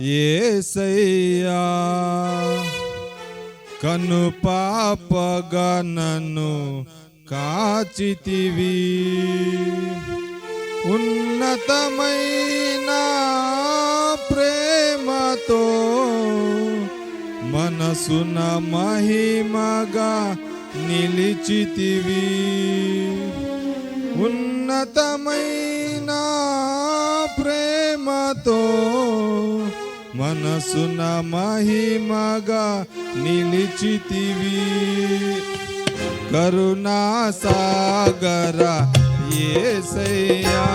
ఏసయ్యా కను పాపగా నన్ను కాచితివి. ఉన్నతమైన ప్రేమతో మనసున మహిమగా నిలిచితివి. ఉన్నతమైన ప్రేమతో మనసున మహిమగా నిలిచితివి. కరుణా సాగర ఏసయ్యా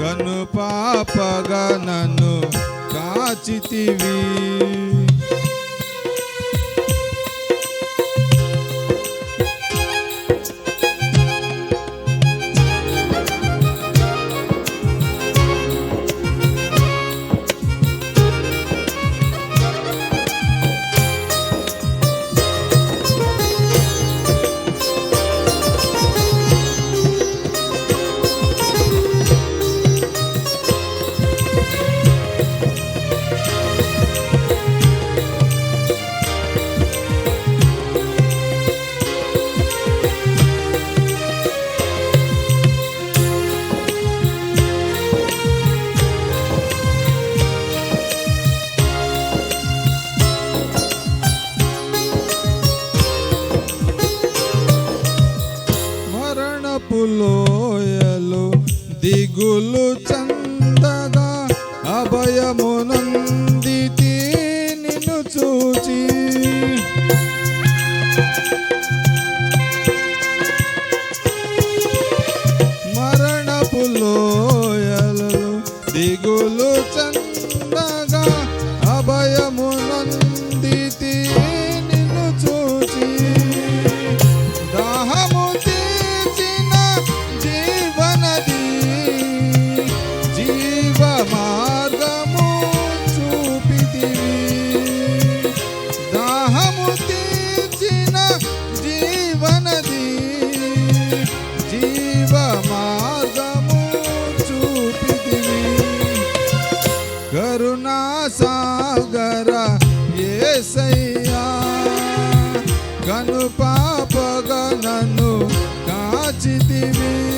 కను పాపగా నన్ను కాచితివి. లోయలు దిగులు చందగా అభయమునందితి నిన్ను చూచి. మరణపు లోయలు దిగులు చందగా అభయము నన్ను కాచితివి.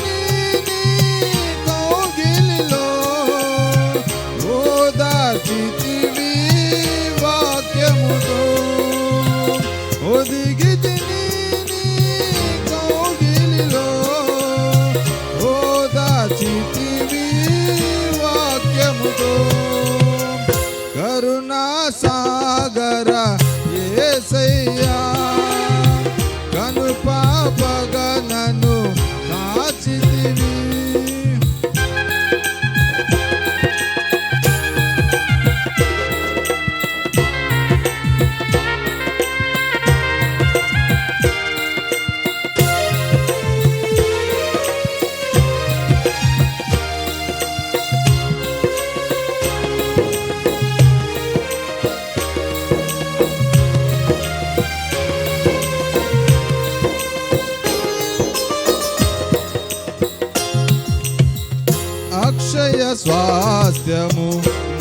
అక్షయ స్వాస్థ్యము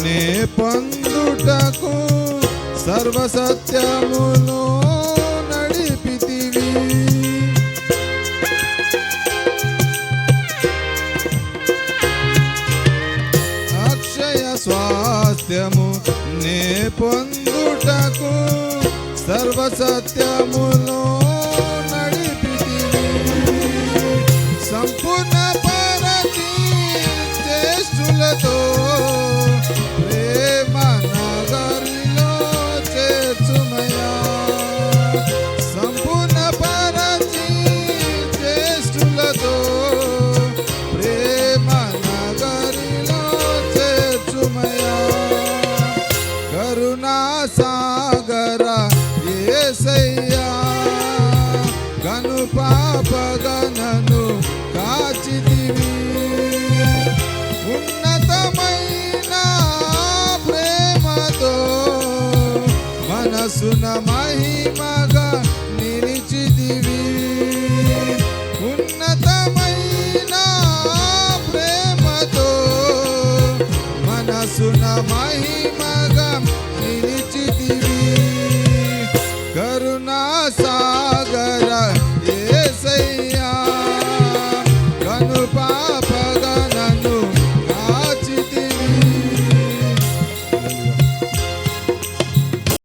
నే పొందుటకు సర్వసత్యమును నడిపితివి. అక్షయ స్వాస్థ్యము నే పొందుటకు సర్వసత్యమును కరుణా సాగర ఏసయ్యా. గను పాపగనను కాచిదివి ఉన్నతమైన ప్రేమతో మనసున మహిమగ